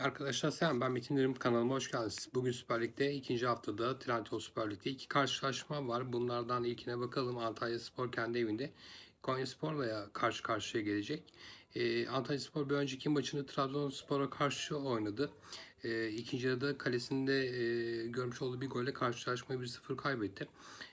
Arkadaşlar selam ben Metin Dirim kanalıma hoş geldiniz. Bugün Süper Lig'de ikinci haftada Trendyol Süper Lig'de iki karşılaşma var. Bunlardan ilkine bakalım. Antalya Spor kendi evinde Konya Spor'la karşı karşıya gelecek. Ee, Antalya Spor bir önceki maçını Trabzonspor'a karşı oynadı. Ee, ikinci yarıda kalesinde e, görmüş olduğu bir golle karşılaşmayı 1-0 kaybetti.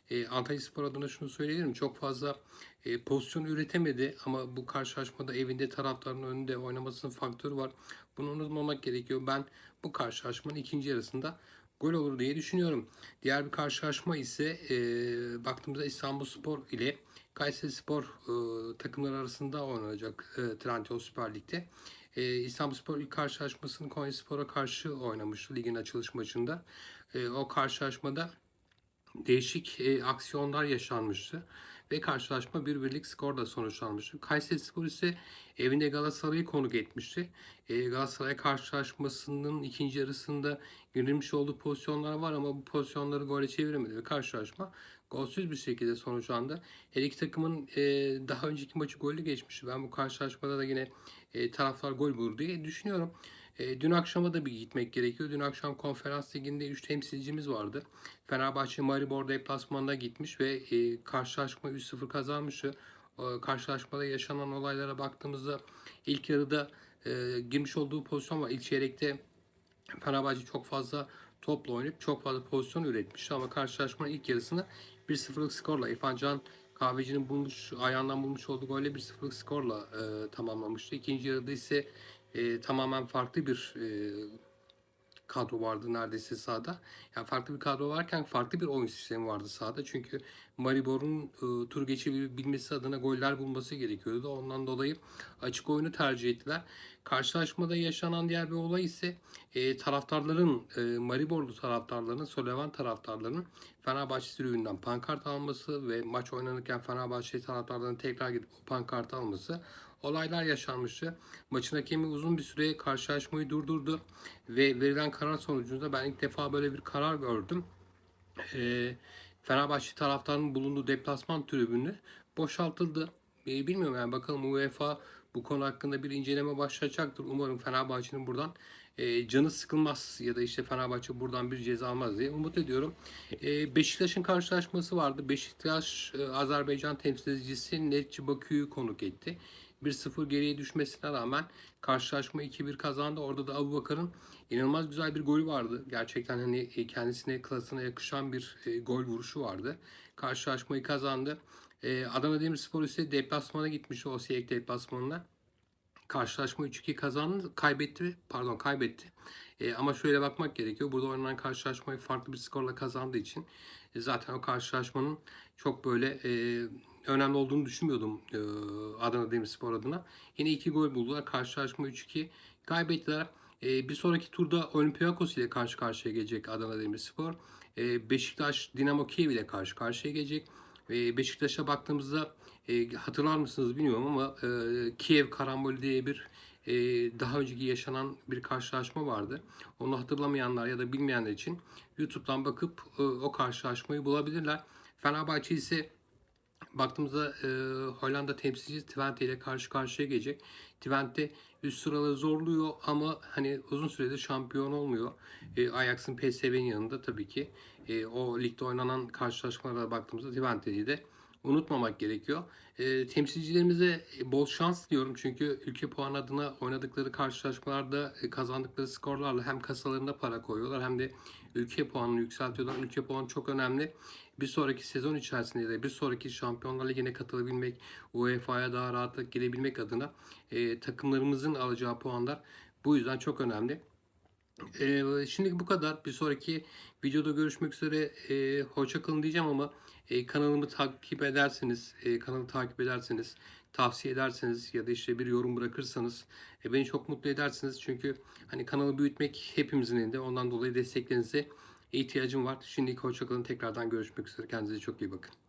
Ee, Antalya Spor adına şunu söyleyebilirim. Çok fazla e, pozisyon üretemedi ama bu karşılaşmada evinde taraftarın önünde oynamasının faktörü var. Bunu unutmamak gerekiyor. Ben bu karşılaşmanın ikinci yarısında gol olur diye düşünüyorum. Diğer bir karşılaşma ise e, baktığımızda İstanbul Spor ile Kayseri Spor e, takımları arasında oynanacak e, Trendyol Süper Lig'de. E, İstanbul Spor ilk karşılaşmasını Konya Spor'a karşı oynamıştı ligin açılış maçında. E, o karşılaşmada değişik e, aksiyonlar yaşanmıştı ve karşılaşma bir birlik skorla sonuçlanmıştı. Kayseri Spor ise evinde Galatasaray'ı konuk etmişti. E, Galatasaray karşılaşmasının ikinci yarısında girilmiş olduğu pozisyonlar var ama bu pozisyonları gole çeviremedi ve karşılaşma golsüz bir şekilde sonuçlandı. Her iki takımın e, daha önceki maçı gollü geçmişti. Ben bu karşılaşmada da yine e, taraftar gol bulur diye düşünüyorum. E, dün akşama da bir gitmek gerekiyor. Dün akşam konferans liginde 3 temsilcimiz vardı. Fenerbahçe Maribor deplasmanına gitmiş ve e, karşılaşma 3-0 kazanmıştı. E, karşılaşmada yaşanan olaylara baktığımızda ilk yarıda e, girmiş olduğu pozisyon var. İlk çeyrekte Fenerbahçe çok fazla topla oynayıp çok fazla pozisyon üretmişti ama karşılaşmanın ilk yarısını 1-0'lık skorla İrfan Can Kahveci'nin bulmuş, ayağından bulmuş olduğu golle 1-0'lık skorla e, tamamlamıştı. İkinci yarıda ise e, tamamen farklı bir e, kadro vardı neredeyse sahada. Yani farklı bir kadro varken farklı bir oyun sistemi vardı sahada. Çünkü Maribor'un e, tur geçebilmesi adına goller bulması gerekiyordu. Ondan dolayı açık oyunu tercih ettiler. Karşılaşmada yaşanan diğer bir olay ise e, taraftarların, e, Mariborlu taraftarların, Solevan taraftarlarının Fenerbahçe tribünden pankart alması ve maç oynanırken Fenerbahçe taraftarlarının tekrar gidip o pankartı alması olaylar yaşanmıştı. Maçın hakemi uzun bir süre karşılaşmayı durdurdu ve verilen karar sonucunda ben ilk defa böyle bir karar gördüm. Ee, Fenerbahçe taraftarının bulunduğu deplasman tribünü boşaltıldı. Ee, bilmiyorum yani bakalım UEFA bu konu hakkında bir inceleme başlayacaktır. Umarım Fenerbahçe'nin buradan e, canı sıkılmaz ya da işte Fenerbahçe buradan bir ceza almaz diye umut ediyorum. E, Beşiktaş'ın karşılaşması vardı. Beşiktaş e, Azerbaycan temsilcisi Netçi Bakü'yü konuk etti. 1-0 geriye düşmesine rağmen karşılaşma 2-1 kazandı. Orada da Abu Bakar'ın inanılmaz güzel bir golü vardı. Gerçekten hani e, kendisine klasına yakışan bir e, gol vuruşu vardı. Karşılaşmayı kazandı. E, Adana Demirspor ise deplasmana gitmişti o Osijek deplasmanına. Karşılaşma 3-2 kazandı, kaybetti, pardon kaybetti. E, ama şöyle bakmak gerekiyor. Burada oynanan karşılaşmayı farklı bir skorla kazandığı için e, zaten o karşılaşmanın çok böyle e, önemli olduğunu düşünmüyordum e, Adana Demirspor adına. Yine iki gol buldular. Karşılaşma 3-2 kaybettiler. E, bir sonraki turda Olympiakos ile karşı karşıya gelecek Adana Demirspor. E, Beşiktaş Dinamo Kiev ile karşı karşıya gelecek. Beşiktaş'a baktığımızda hatırlar mısınız bilmiyorum ama Kiev Karambol diye bir daha önceki yaşanan bir karşılaşma vardı. Onu hatırlamayanlar ya da bilmeyenler için YouTube'dan bakıp o karşılaşmayı bulabilirler. Fenerbahçe ise baktığımızda e, Hollanda temsilcisi Twente ile karşı karşıya gelecek. Twente üst sıraları zorluyor ama hani uzun süredir şampiyon olmuyor. E, Ajax'ın PSV'nin yanında tabii ki e, o ligde oynanan karşılaşmalara baktığımızda Twente'yi de unutmamak gerekiyor. E, temsilcilerimize bol şans diyorum çünkü ülke puan adına oynadıkları karşılaşmalarda e, kazandıkları skorlarla hem kasalarında para koyuyorlar hem de ülke puanını yükseltiyorlar. Ülke puanı çok önemli. Bir sonraki sezon içerisinde de bir sonraki Şampiyonlar Ligi'ne katılabilmek, UEFA'ya daha rahatlıkla girebilmek adına e, takımlarımızın alacağı puanlar bu yüzden çok önemli. Ee, şimdi bu kadar. Bir sonraki videoda görüşmek üzere. Ee, hoşça kalın diyeceğim ama e, kanalımı takip ederseniz, e, kanalı takip ederseniz, tavsiye ederseniz ya da işte bir yorum bırakırsanız e, beni çok mutlu edersiniz. Çünkü hani kanalı büyütmek hepimizin elinde. Ondan dolayı desteklerinize ihtiyacım var. Şimdilik hoşça kalın. Tekrardan görüşmek üzere. Kendinize çok iyi bakın.